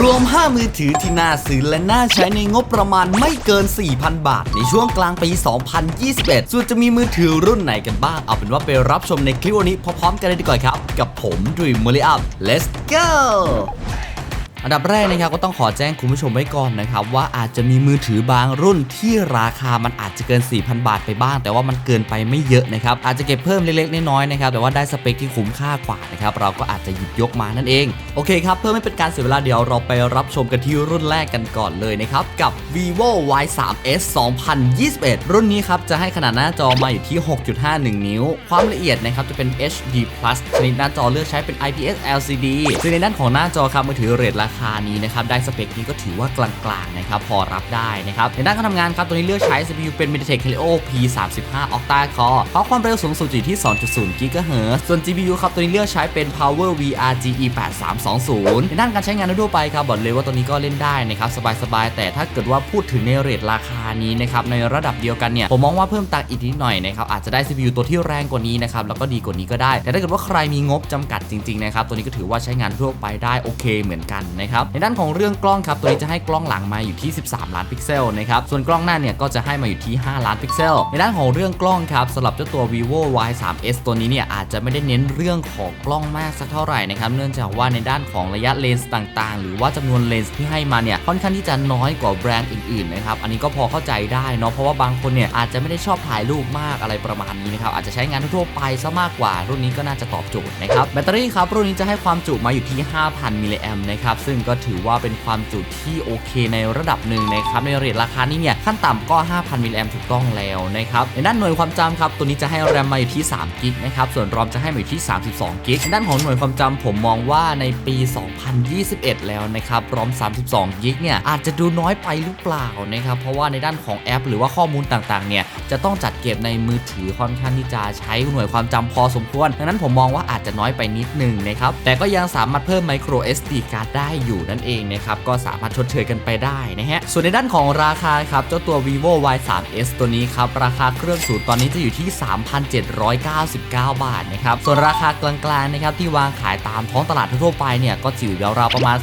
รวม 5 มือถือที่น่าซื้อและน่าใช้ในงบประมาณไม่เกิน 4,000 บาท ในช่วงกลางปี 2021 ส่วนจะมีมือถือรุ่นไหนกันบ้าง เอาเป็นว่าไปรับชมในคลิปวันนี้พร้อมๆกันเลยดีกว่าครับ กับผมดุยมอลิอัพ let's go อันดับแรกนะครับก็ต้องขอแจ้งคุณผู้ชมไว้ก่อนนะครับว่าอาจจะมีมือถือบางรุ่นที่ราคามันอาจจะเกิน 4,000 บาทไปบ้าง แต่ว่ามันเกินไปไม่เยอะนะครับอาจจะเก็บเพิ่มเล็กๆน้อยๆนะครับแต่ว่าได้สเปคที่คุ้มค่ากว่านะครับเราก็อาจจะหยิบยกมานั่นเองโอเคครับเพื่อไม่เป็นการเสียเวลาเดี๋ยวเราไปรับชมกันที่รุ่นแรกกันก่อนเลยนะครับกับ vivo y 3 s 2021 รุ่นนี้ครับจะให้ขนาดหน้าจอมาอยู่ที่ 6.51 นิ้ว ความละเอียดนะครับจะเป็น HD plus ชนิดหน้าจอเลือกใช้เป็น IPS LCD ซึ่งในด้านของหน้าจอครับมือถือเรทราคานี้นะครับได้สเปคนี้ก็ถือว่ากลางๆนะครับพอรับได้นะครับในด้านการทำงานครับตัวนี้เลือกใช้ CPU เป็น MediaTek Helio P35 Octa Core เพราะความเร็วสูงสุดอยู่ที่ 2.0 GHz ส่วน GPU ครับตัวนี้เลือกใช้เป็น Power VR GE 8320ในด้านการใช้งานทั่วไปครับบอกเลยว่าตัวนี้ก็เล่นได้นะครับสบายๆแต่ถ้าเกิดว่าพูดถึงในเรทราคานี้นะครับในระดับเดียวกันเนี่ยผมมองว่าเพิ่มตังค์อีกนิดหน่อยนะครับอาจจะได้ CPU ตัวที่แรงกว่านี้นะครับแล้วก็ดีกว่านี้ก็ได้ แต่ถ้าเกิดว่าใครมีงบจำกัดจริงๆนะครับตัวนี้ก็ถือว่าใช้งานทั่วไปได้โอเคเหมือนกันนะครับในด้านของเรื่องกล้องครับตัวนี้จะให้กล้องหลังมาอยู่ที่ 13 ล้านพิกเซลนะครับส่วนกล้องหน้าเนี่ยก็จะให้มาอยู่ที่ 5 ล้านพิกเซลในด้านของเรื่องกล้องครับสำหรับเจ้าตัว vivo y 3 s ตัวนี้เนี่ยอาจจะไม่ได้เน้นเรื่องของกล้องมากสักเท่าไหร่นะครับเนื่องจากว่าในด้านของระยะเลนส์ต่างๆ หรือว่าจำนวนเลนส์ที่ให้มาเนี่ยค่อนข้างที่จะน้อยกว่าแบรนด์อื่นๆนะครับอันนี้ก็พอเข้าใจได้เนาะเพราะว่าบางคนเนี่ยอาจจะไม่ได้ชอบถ่ายรูปมากอะไรประมาณนี้นะครับอาจจะใช้งานทั่วๆไปซะมากกว่า รุ่นนี้ก็น่าจะตอบโจทย์นะครับแบตเตอรี่ครับรุ่นนี้จะให้ความจุมาอยู่ที่ 5,000 มิลลิแอมนะครับซึ่งก็ถือว่าเป็นความจุที่โอเคในระดับหนึ่งนะครับในเรทราคานี้เนี่ยขั้นต่ำก็ 5,000 มิลลิแอมถูกต้องแล้วนะครับในด้านหน่วยความจำครับตัวนี้จะให้แรมมาอยู่ที่3กิกนะครับส่วนรอมจะให้มาอยู่ที่ 32กิกด้านของหน่วยความจำผมมองว่าในปี 2021 แล้วนะครับรอม 32กิกเนี่ยอาจจะดูน้อยไปหรือเปล่านะครับเพราะว่าในด้านของแอป หรือว่าข้อมูลต่างๆเนี่ยจะต้องจัดเก็บในมือถือค่อนข้างที่จะใช้หน่วยความจำพอสมควรดังนั้นผมมองว่าอาจจะน้อยไปนิดนึงนะครับแต่ก็ยังสามารถเพิ่ม micro SD card ได้อยู่นั่นเองนะครับก็สามารถชดเชยกันไปได้นะฮะส่วนในด้านของราคาครับเจ้าตัว vivo y 3 s ตัวนี้ครับราคาเครื่องสูตรตอนนี้จะอยู่ที่ 3,799 บาทนะครับส่วนราคากลางๆนะครับที่วางขายตามท้องตลาดทั่วไปเนี่ยก็จะอยู่ราวๆประมาณ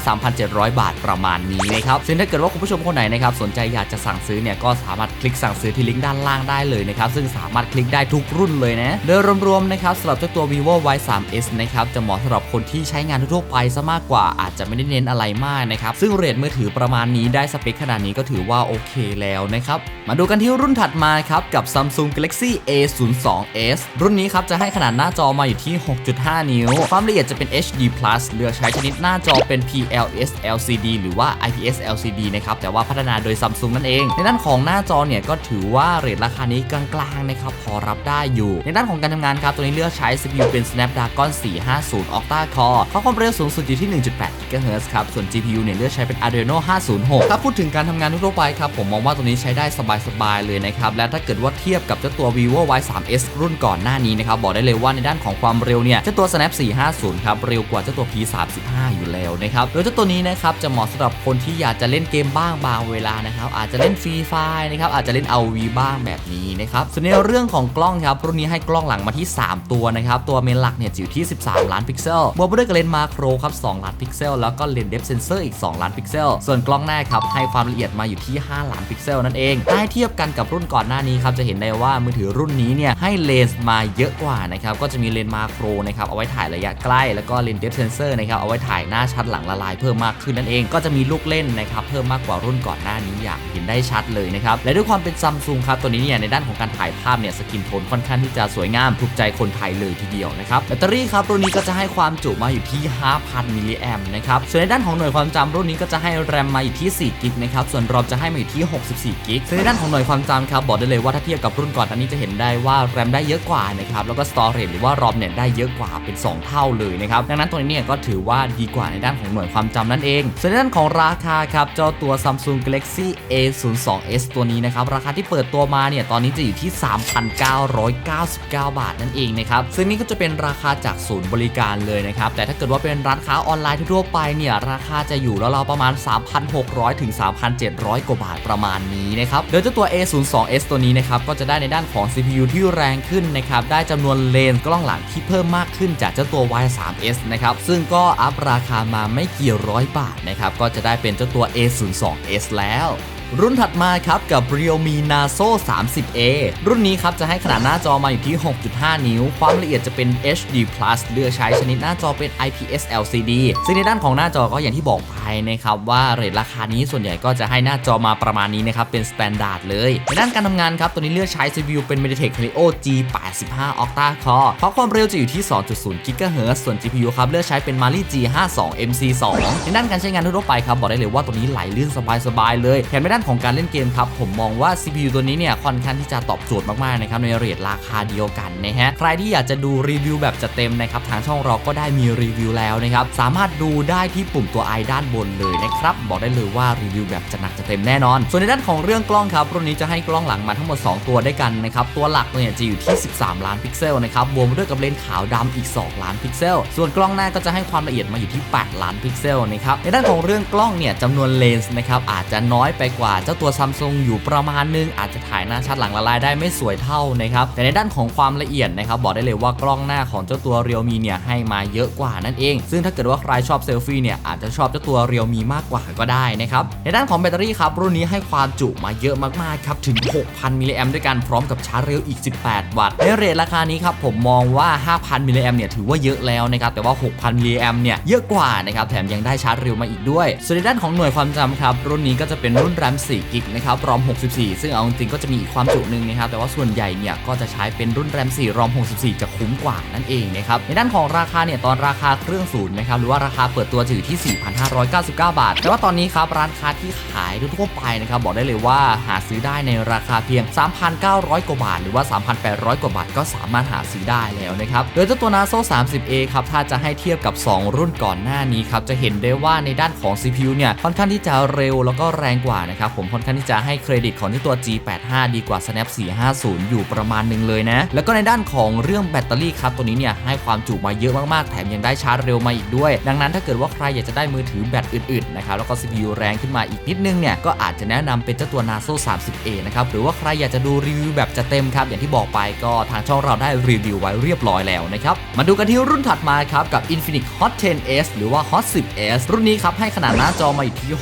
3,600-3,700 บาทประมาณนี้นะครับซึ่งถ้าเกิดว่าคุณผู้ชมคนไหนนะครับสนใจอยากจะสั่งซื้อเนี่ยก็สามารถคลิกสั่งซื้อที่ลิงก์ด้านล่างได้เลยนะครับซึ่งสามารถคลิกได้ทุกรุ่นเลยนะโดยรวมๆนะครับสำหรับเจ้าตัว vivo y 3 s นะครับจะเหมาะสำหรับคนที่ใช้งานทั่วไปซะมากกว่าอาจจะไม่ได้เน้นอะไรมากนะครับซึ่งเรทมือถือประมาณนี้ได้สเปคขนาดนี้ก็ถือว่าโอเคแล้วนะครับมาดูกันที่รุ่นถัดมาครับกับ Samsung Galaxy A02s รุ่นนี้ครับจะให้ขนาดหน้าจอมาอยู่ที่ 6.5 นิ้ว ความละเอียดจะเป็น HD plus เลือกใช้ชนิดหน้าจอเป็น PLS LCD หรือว่า IPS LCD นะครับแต่ว่าพัฒนาโดย Samsung นั่นเอง ในด้านของหน้าจอเนี่ยก็ถือว่าเรทราคานี้กลางๆนะครับพอรับได้อยู่ ในด้านของการทำงานครับตัวนี้เลือกใช้ CPU เป็น Snapdragon 450 Octa Core พราะความเร็วสูงสุดอยู่ที่ 1.8 GHz ครับส่วน GPU เนี่ยเลือกใช้เป็น Adreno 506 ถ้าพูดถึงการทำงานทั่วไปครับผมมองว่าตัวนี้ใช้ได้สบายๆเลยนะครับและถ้าเกิดว่าเทียบกับเจ้าตัว vivo y 3 s รุ่นก่อนหน้านี้นะครับบอกได้เลยว่าในด้านของความเร็วเนี่ยเจ้าตัว snap 450 ครับเร็วกว่าเจ้าตัว p 3 5อยู่แล้วนะครับโดยเจ้าตัวนี้นะครับจะเหมาะสำหรับคนที่อยากจะเล่นเกมบ้างบางเวลานะครับอาจจะเล่นฟรีไฟนะครับอาจจะเล่น RV บ้างแบบนี้นะครับส่วนในเรื่องของกล้องครับรุ่นนี้ให้กล้องหลังมาที่ 3 ตัวนะครับตัวเมนหลักเนี่ยอยู่ที่ 13 ล้านพิกเซลบวกไปด้วยกับเลนส์มาโครครับ2ล้านพิกเซลแล้วก็เลนส์เดฟเซนเซอร์อีก 2 ล้านพิกเซลส่วนกล้องหน้าครับให้ความละเอียดมาอยู่ที่ 5 ล้านพิกเซลนั่นเองถ้าเทียบกันกับรุ่นก่อนหน้านี้ครับจะเห็นได้ว่ามือถือรุ่นนี้เนี่ยให้เลนส์มาเยอะกว่านะครับก็จะมีเลนส์มาโครนะครับเอาไว้ถ่ายระยะใกล้ แล้วก็เลนส์เดฟเซนเซอร์นะครับเอาไว้ถ่ายหน้าชัดหลังละลายเพิ่มมากขึ้นนั่นเองก็จะมีลูกเล่นนะครับเพิ่มมากกว่ารุ่นก่อนหน้านี้อย่างเห็นได้ชัดเลยนะครับและด้วยความเป็นซัมซุงครับตัวนี้เนี่ยในด้านของการถ่ายภาพเนี่ยสกินโทนค่อนข้างที่จะสวยงามถูกใจคนไทยเลยทีเดียวนะครับแบตเตอรี่ครับรุ่นนี้ก็จะให้ความจุมาอยู่ที่ 5,000 มิลลิแอมป์นะครับส่วนในด้านของหน่วยความจำรุ่นนี้ก็จะให้แรมมาอยู่ที่4กิกนะครับส่วนรอมจะให้มาอยู่ที่ 64กิกส่วนในด้านของหน่วยความจำครับบอกได้เลยว่าถ้าเทียบกับรุ่นก่อนอันนี้จะเห็นได้ว่าแรมได้เยอะกว่านะครับแล้วก็สตอเรจหรือว่ารอมเนี่ยได้เยอะกว่าเป็น 2 เท่าเลยนะครับดังนั้นตัวนี้เนี่ยก็ถือว่าดีกว่าในด้านของหน่วยความจำนั่นเอง ส่วนในด้านของราคาครับเจ้าตัว Samsung Galaxy A02s ตัวนี้นะครับราคาที่เปิดตัวมาเนี่ยตอนนี้จะอยู่ที่ 3,999 บาทนั่นเองนะครับซึ่งนี่ก็จะเป็นราคาจากศูนย์บริการเลยนะครับแต่ถ้าเกิดว่าเป็นร้านค้าออนไลน์ทั่วไปเนี่ยราคาจะอยู่แล้วเราประมาณ 3,600 ถึง 3,700 กว่าบาทประมาณนี้นะครับโดยเจ้าตัว A02s ตัวนี้นะครับก็จะได้ในด้านของ CPU ที่แรงขึ้นนะครับได้จำำนวนเลนส์กล้องหลังที่เพิ่มมากขึ้นจากเจ้าตัว Y3s นะครับ ซึ่งก็อัพราคามาไม่กี่ร้อยบาทนะครับ ก็จะได้เป็นเจ้าตัว A02s แล้ว รุ่นถัดมาครับกับ Realme Naso 30A รุ่นนี้ครับจะให้ขนาดหน้าจอมาอยู่ที่ 6.5 นิ้ว ความละเอียดจะเป็น HD Plus เลือกใช้ชนิดหน้าจอเป็น IPS LCD ซึ่งในด้านของหน้าจอก็อย่างที่บอกไปนะครับว่าเรทราคานี้ส่วนใหญ่ก็จะให้หน้าจอมาประมาณนี้นะครับเป็นสแตนดาร์ดเลยในด้านการทำงานครับตัวนี้เลือกใช้ CPU เป็น MediaTek Helio G85 Octa Core เพราะความเร็วจะอยู่ที่ 2.0 GHz ส่วน GPU ครับเลือกใช้เป็น Mali G52 MC2 ในด้านการใช้งานทั่วไปครับบอกได้เลยว่าตัวนี้ไหลลื่นสบายๆเลยแถมในด้านของการเล่นเกมครับ ผมมองว่า CPU ตัวนี้เนี่ยค่อนข้างที่จะตอบโจทย์มากๆนะครับในเรทราคาเดียวกันนะฮะใครที่อยากจะดูรีวิวแบบจัดเต็มนะครับทางช่องเราก็ได้มีรีวิวแล้วนะครับสามารถดูได้ที่ปุ่มตัว i ด้านบนเลยนะครับบอกได้เลยว่ารีวิวแบบจะหนักจะเต็มแน่นอน ส่วนในด้านของเรื่องกล้องครับรุ่นนี้จะให้กล้องหลังมาทั้งหมด 2 ตัวด้วยกันนะครับตัวหลักเนี่ยจะอยู่ที่ 13 ล้านพิกเซลนะครับบวกมด้วยกับเลนส์ขาวดำอีก 2 ล้านพิกเซล ส่วนกล้องหน้าก็จะให้ความละเอียดมาอยู่ที่ 8 ล้านพิกเซลนะครับในด้านของเรื่องกล้องเนี่ยจำนวนเลนส์นะครับอาจจะน้อยไปกว่าเจ้าตัวซัมซุงอยู่ประมาณนึง อาจจะถ่ายหน้าชัดหลังละลายได้ไม่สวยเท่านะครับแต่ในด้านของความละเอียดนะครับบอกได้เลยว่ากล้องหน้าของเจ้าตัว Realme เนี่ยให้มาเยอะกว่านั่นเอง ซึ่งถ้าเกิดว่าใครชอบเซลฟี่เนี่ยอาจจะชอบเจ้าตัว Realme มากกว่าก็ได้นะครับในด้านของแบตเตอรี่ครับรุ่นนี้ให้ความจุมาเยอะมากๆครับถึง 6,000 มิลลิแอมด้วยกันพร้อมกับชาร์จเร็วอีก 18 วัตต์ในเรทราคานี้ครับผมมองว่า 5,000 มิลลิแอมเนี่ยถือว่าเยอะแล้วนะครับแต่ว่า 6,000 มิลลิแอมเนี่ยเยอะกว่านะครับแถมยังได้ชาร์จเร็วมาอีกด้วยส่วนในด้านของหน่วยความจำครับรุ่นนี้ก็จะเป็นรุ่น RAM 4กิกนะครับ ROM 64 ซึ่งเอาจริงๆก็จะมีอีกความจุหนึ่งนะครับ แต่ว่าส่วนใหญ่เนี่ยก็จะใช้เป็นรุ่น RAM 4 ROM 64 จะคุ้มกว่านั่นเองนะครับ ในด้านของราคาเนี่ยตอนราคาเครื่องศูนย์นะครับหรือว่าราคาเปิดตัวจะอยู่ที่ 4,599 บาท แต่ว่าตอนนี้ครับร้านค้าที่ขายทั่วไปนะครับบอกได้เลยว่าหาซื้อได้ในราคาเพียง 3,900 กว่าบาท หรือว่า 3,800 กว่าบาทก็สามารถหาซื้อได้แล้วนะครับ โดยเจ้าตัว Naso 30A ครับถ้าจะให้เทียบกับ 2 รุ่นก่อนหน้านี้ครับจะเห็นได้ว่าในด้านของ CPU เนี่ยค่อนข้างที่จะเร็วแล้วก็แรงกว่านะครับผมค่อนข้างที่จะให้เครดิตของเจ้าตัว G85 ดีกว่า Snap 450 อยู่ประมาณหนึ่งเลยนะ แล้วก็ในด้านของเรื่องแบตเตอรี่ครับ ตัวนี้เนี่ยให้ความจุมาเยอะมากๆ แถมยังได้ชาร์จเร็วมาอีกด้วย ดังนั้นถ้าเกิดว่าใครอยากจะได้มือถือแบตอื่นๆนะครับแล้วก็ CPU แรงขึ้นมาอีกนิดนึงเนี่ยก็อาจจะแนะนำเป็นเจ้าตัว Naso 30A นะครับหรือว่าใครอยากจะดูรีวิวแบบจะเต็มครับอย่างที่บอกไปก็ทางช่องเราได้รีวิวไว้เรียบร้อยแล้วนะครับมาดูกันที่รุ่นถัดมาครับกับ Infinix Hot 10s หรือว่า Hot 10s รุ่นนี้ครับให้ขนาดหน้าจอมาอยู่ที่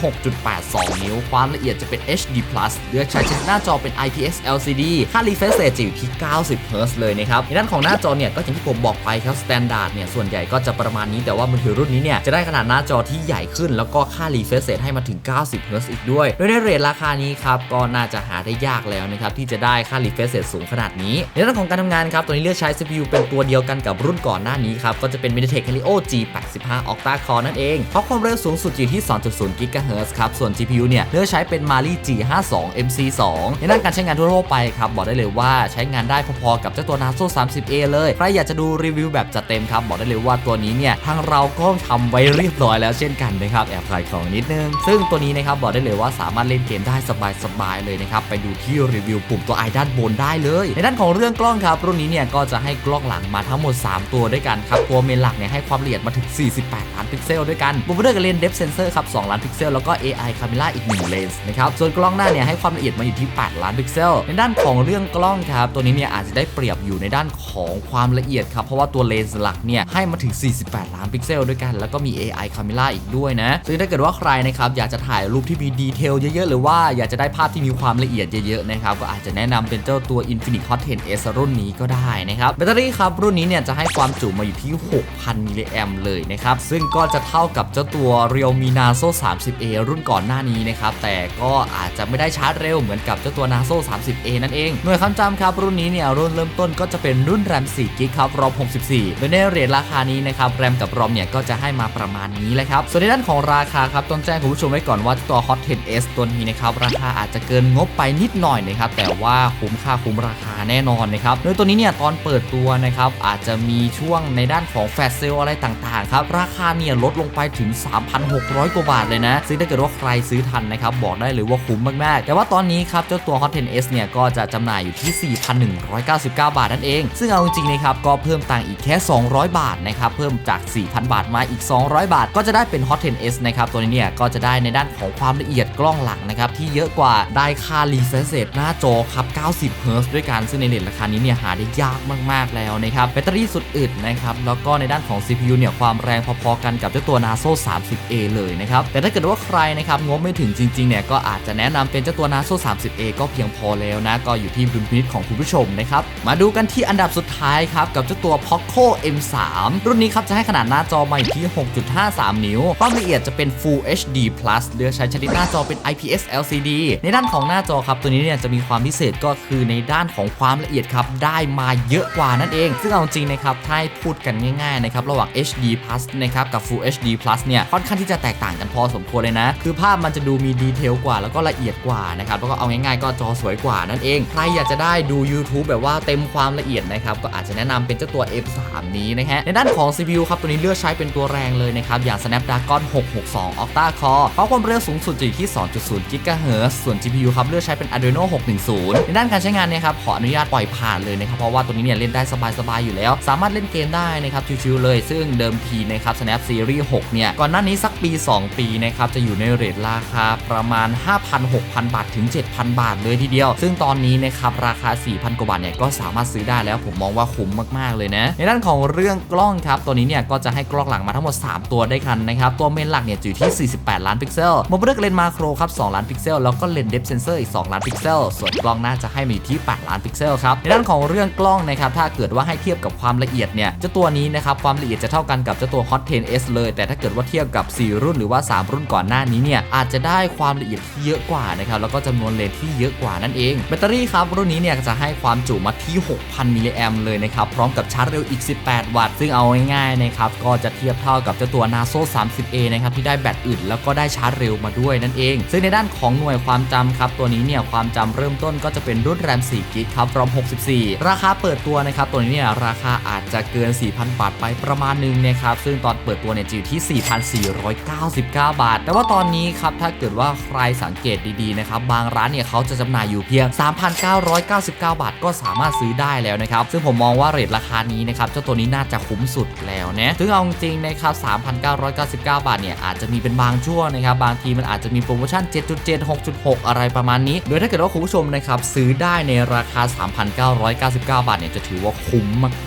6.82 นิ้วความละเอียดจะเป็น HD Plus เลือกใช้ชนิดหน้าจอเป็น IPS LCD ค่า refresh rate จะอยู่ที่ 90 Hz เลยนะครับ ในด้านของหน้าจอเนี่ยก็อย่างที่ผมบอกไปครับ standard เนี่ยส่วนใหญ่ก็จะประมาณนี้แต่ว่ามือถือรุ่นนี้เนี่ยจะได้ขนาดหน้าจอที่ใหญ่ขึ้น แล้วก็ค่า refresh rate ให้มาถึง 90 Hz อีกด้วย โดยในเรทราคานี้ครับก็น่าจะหาได้ยากแล้วนะครับที่จะได้ค่า refresh rate สูงขนาดนี้ ในด้านของการทำงานครับตัวนี้เลือกใช้ CPU เป็นตัวเดียวกันกับรุ่นก่อนหน้านี้ครับก็จะเป็น MediaTek Helio G85 Octa Core นั่นเองเพราะความเร็วสูงสุดอยู่ที่ 2.0 GHz ครับส่วน GPU เนี่ยเลือกใช้เป็น Mali G52 MC2 ในด้านการใช้งานทั่วๆไปครับบอกได้เลยว่าใช้งานได้พอๆกับเจ้าตัว Naso 30A เลยใครอยากจะดูรีวิวแบบจัดเต็มครับบอกได้เลยว่าตัวนี้เนี่ยทางเราก็ทำไว้เรียบร้อยแล้วเช่นกันนะครับแอบขายของนิดนึง ซึ่งตัวนี้นะครับบอกได้เลยว่าสามารถเล่นเกมได้สบายๆเลยนะครับไปดูที่รีวิวปุ่มตัว i ด้านบนได้เลย ในด้านของเรื่องกล้องครับรุ่นนี้เนี่ยก็จะให้กล้องหลังมาทั้งหมด 3 ตัวด้วยกันครับตัวเมนหลักเนี่ยให้ความละเอียดมาถึง 48 ล้านพิกเซลด้วยกันบวกไปด้วยกับเลนส์ depth sensor ครับ2ล้านพิกเซลแล้วก็ AI camera อีก1เลนส์นะครับส่วนกล้องหน้าเนี่ยให้ความละเอียดมาอยู่ที่ 8 ล้านพิกเซล ในด้านของเรื่องกล้องครับตัวนี้เนี่ยอาจจะได้เปรียบอยู่ในด้านของความละเอียดครับเพราะว่าตัวเลนส์หลักเนี่ยให้มาถึง 48 ล้านพิกเซลด้วยกัน แล้วก็มี AI camera อีกด้วยนะซึ่งถ้าเกิดว่าใครนะครับอยากจะถ่ายรูปที่มีดีเทลเยอะๆ หรือว่าอยากจะได้ภาพที่มีความละเอียดเยอะๆนะครับก็อาจจะแนะนำเป็นเจ้าตัว Infinix Hot 10s รุ่นนี้ก็ได้นะครับแบตเตอรี่ครับรุ่นนี้เนี่ยจะให้ความจุมาอยู่ที่ 6,000 มิลลิแอมเลยนะครับซึ่งก็จะเท่ากับเจ้าตัว Realme Naso 30A รุ่นก่อนหน้านี้นะครับแต่ก็อาจจะไม่ได้ชาร์จเร็วเหมือนกับเจ้าตัว Naso 30A นั่นเอง หน่วยความจำครับรุ่นนี้เนี่ยรุ่นเริ่มต้นก็จะเป็นรุ่น RAM 4 g b ครับ ROM 64โดยในเรทราคานี้นะครับ RAM กับ ROM เนี่ยก็จะให้มาประมาณนี้แหละครับส่วนในด้านของราคาครับต้องแจ้งคุณผู้ชมไว้ก่อนว่าตัว Hot 10s ตัวนี้นะครับราคาอาจจะเกินงบไปนิดหน่อยนะครับแต่ว่าคุ้มค่าคุ้มราคาแน่นอนนะครับโดยตัวนี้เนี่ยตอนเปิดตัวนะครับอาจจะมีช่วงในด้านของแฟลชเซลอะไรต่างๆครับราคาเนี่ยลดลงไปถึง 3,600 กว่าบาทเลยนะซึ่งถ้าเกิดว่าใครซื้อทันนะครับบอกได้ได้เลยว่าคุ้มมากๆ แต่ว่าตอนนี้ครับเจ้าตัว Hot 10s เนี่ยก็จะจำหน่ายอยู่ที่ 4,199 บาทนั่นเอง ซึ่งเอาจริงๆนะครับก็เพิ่มตังค์อีกแค่ 200 บาทนะครับเพิ่มจาก 4,000 บาทมาอีก 200 บาท ก็จะได้เป็น Hot 10s นะครับตัวนี้เนี่ยก็จะได้ในด้านของความละเอียด กล้องหลังนะครับที่เยอะกว่าได้ค่า refresh rate หน้าจอครับ 90 Hz ด้วยกันซึ่งในเลนราคานี้เนี่ยหาได้ยากมากๆแล้วนะครับแบตเตอรี่สุดอึดนะครับแล้วก็ในด้านของ CPU เนี่ยความแรงพอๆกันกับเจ้าตัว Naso 30A เลยนะครับแต่ถ้าเกิดว่าใครนะครับงบไม่ถึงจริงๆเนี่ยก็อาจจะแนะนำเป็นเจ้าตัว Naso 30A ก็เพียงพอแล้วนะก็อยู่ที่ดุลพินิจของคุณผู้ชมนะครับมาดูกันที่อันดับสุดท้ายครับกับเจ้าตัว Poco M3 รุ่นนี้ครับจะให้ขนาดหน้าจอมาอยู่ที่ 6.53 นิ้ว ความละเอียดจะเป็น Full HD Plus เลือกใช้ชนิดหน้าจอเป็น IPS LCD ในด้านของหน้าจอครับ ตัวนี้เนี่ยจะมีความพิเศษก็คือในด้านของความละเอียดครับ ได้มาเยอะกว่านั่นเอง ซึ่งเอาจริงนะครับ ถ้าพูดกันง่ายๆนะครับ ระหว่าง HD Plus นะครับ กับ Full HD Plus เนี่ย ค่อนข้างที่จะแตกต่างกันพอสมควรเลยนะ คือภาพมันจะดูมีดีเทลกว่า แล้วก็ละเอียดกว่านะครับ แล้วก็เอาง่ายๆ ก็จอสวยกว่านั่นเอง ใครอยากจะได้ดู YouTube แบบว่าเต็มความละเอียดนะครับ ก็อาจจะแนะนำเป็นเจ้าตัว F3 นี้นะฮะ ในด้านของ CPU ครับ ตัวนี้เลือกใช้เป็นตัวแรงเลยนะครับ อย่าง Snapdragon 662 Octa Core เพราะความเร็วสูงสุดจะอยู่ที่2.0 GHz ส่วน GPU ครับเลือกใช้เป็น Adreno 610 ในด้านการใช้งานเนี่ยครับขออนุญาตปล่อยผ่านเลยนะครับเพราะว่าตัวนี้เนี่ยเล่นได้สบายๆอยู่แล้ว สามารถเล่นเกมได้นะครับชิวๆเลย ซึ่งเดิมทีนะครับ Snap Series 6 เนี่ย ก่อนหน้านี้สักปี 2 ปีนะครับจะอยู่ในเรทราคาประมาณ 5,000-6,000 บาทถึง 7,000 บาทเลยทีเดียว ซึ่งตอนนี้นะครับราคา 4,000 กว่าบาทเนี่ยก็สามารถซื้อได้แล้วผมมองว่าคุ้มมากๆเลยนะในด้านของเรื่องกล้องครับตัวนี้เนี่ยก็จะให้กล้องหลังมาทั้งหมด 3 ตัวได้กันนะครับตัวเมนหลักเนี่ยอยู่ที่ 48 ล้านพิกเซลโมเบิลเลนมาโครครับ2ล้านพิกเซลแล้วก็เลนส์เดฟเซนเซอร์อีก 2 ล้านพิกเซล ส่วนกล้องหน้าจะให้มาอยู่ที่ 8 ล้านพิกเซลครับในด้านของเรื่องกล้องนะครับถ้าเกิดว่าให้เทียบกับความละเอียดเนี่ยเจ้าตัวนี้นะครับความละเอียดจะเท่ากันกับเจ้าตัว Hot 10s เลย แต่ถ้าเกิดว่าเทียบกับ 4 รุ่นหรือว่า 3 รุ่นก่อนหน้านี้เนี่ยอาจจะได้ความละเอียดที่เยอะกว่านะครับแล้วก็จำนวนเลนส์ที่เยอะกว่านั่นเองแบตเตอรี่ครับรุ่นนี้เนี่ยจะให้ความจุมาที่ 6,000 มิลลิแอมเลยนะครับพร้อมกับชาร์จเร็วอีก 18 วัตต์ซึ่งเอาง่ายๆนะครับก็จะเทียบเท่ากับเจ้าตัว Naso 30A นะครับที่ได้แบตอึดแล้วก็ได้ชาร์จเร็วมาด้วยนั่นเองซึ่งในด้านของหน่วยความจำครับตัวนี้เนี่ยความจำเริ่มต้นก็จะเป็นรุ่นแรม4กิกครับ ROM 64 ราคาเปิดตัวนะครับตัวนี้เนี่ยราคาอาจจะเกิน 4,000 บาทไปประมาณหนึงนะครับซึ่งตอนเปิดตัวเนี่ยจะอยู่ที่ 4,499 บาท แต่ว่าตอนนี้ครับถ้าเกิดว่าใครสังเกตดีๆนะครับบางร้านเนี่ยเขาจะจำหน่ายอยู่เพียง 3,999 บาท ก็สามารถซื้อได้แล้วนะครับซึ่งผมมองว่าเรทราคานี้นะครับเจ้าตัวนี้น่าจะคุ้มสุดแล้วนะซึ่งเอาจริงนะครับ3,999 บาทเนี่ยอาจจะมีเป็นบางช่วงนะครับบางทีมันอาจจะมีโปรโมชั่น 7.7 6.6 อะไรประมาณนี้ โดยถ้าเกิดว่าคุณผู้ชมนะครับซื้อได้ในราคา 3,999 บาทเนี่ยจะถือว่าคุ้ม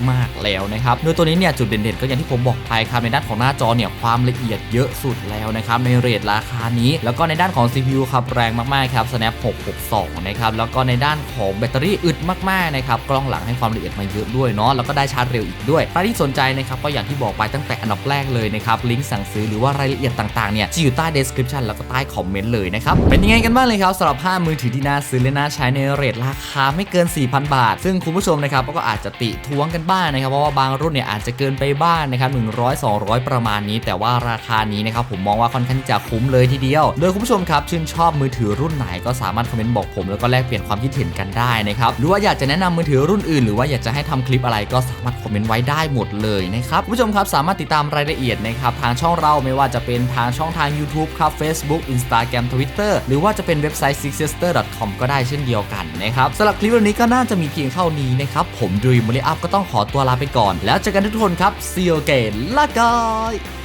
มาก ๆ แล้วนะครับ โดยตัวนี้เนี่ยจุดเด่นๆ ก็อย่างที่ผมบอกไปครับในด้านของหน้าจอเนี่ยความละเอียดเยอะสุดแล้วนะครับในเรทราคานี้ แล้วก็ในด้านของ CPU ครับแรงมากๆครับ Snap 662 นะครับแล้วก็ในด้านของแบตเตอรี่อึดมากๆนะครับกล้องหลังให้ความละเอียดมาเยอะด้วยเนาะแล้วก็ได้ชาร์จเร็วอีกด้วยใครที่สนใจนะครับก็อย่างที่บอกไปตั้งแต่อันดับแรกเลยนะครับลิงก์สั่งซื้อหรือว่ารายละเอียดต่างๆเนี่ยจะอยู่ใต้ description แล้วก็ใต้คอมเมนต์เลยนะครับ เป็นยังไงกันบ้างเลยครับสำหรับ 5 มือถือที่น่าซื้อและน่าใช้ในเรทราคาไม่เกิน 4,000 บาท ซึ่งคุณผู้ชมนะครับก็อาจจะติท้วงกันบ้างนะครับเพราะว่าบางรุ่นเนี่ยอาจจะเกินไปบ้างนะครับ100 200 ประมาณนี้ แต่ว่าราคานี้นะครับผมมองว่าค่อนข้างจะคุ้มเลยทีเดียว โดยคุณผู้ชมครับชื่นชอบมือถือรุ่นไหนก็สามารถคอมเมนต์บอกผมแล้วก็แลกเปลี่ยนความคิดเห็นกันได้นะครับหรือว่าอยากจะแนะนำมือถือรุ่นอื่น หรือว่าอยากจะให้ทำคลิปอะไรก็สามารถคอมเมนต์ไว้ได้หมดเลยนะครับคุณผู้ชมครับสามารถติดตามรายละเอียดนะครับทางช่องเราไม่ว่าจะเป็นทางช่องทาง YouTube ครับ Facebook Instagram Twitter หรือว่าจะเป็นเว็บไซต์ sixsister.com ก็ได้เช่นเดียวกันนะครับสำหรับคลิปวันนี้ก็น่าจะมีเพียงเท่านี้นะครับผมดุยมูลอัพก็ต้องขอตัวลาไปก่อน แล้วเจอกันทุกคนครับซีโอเกนลากาย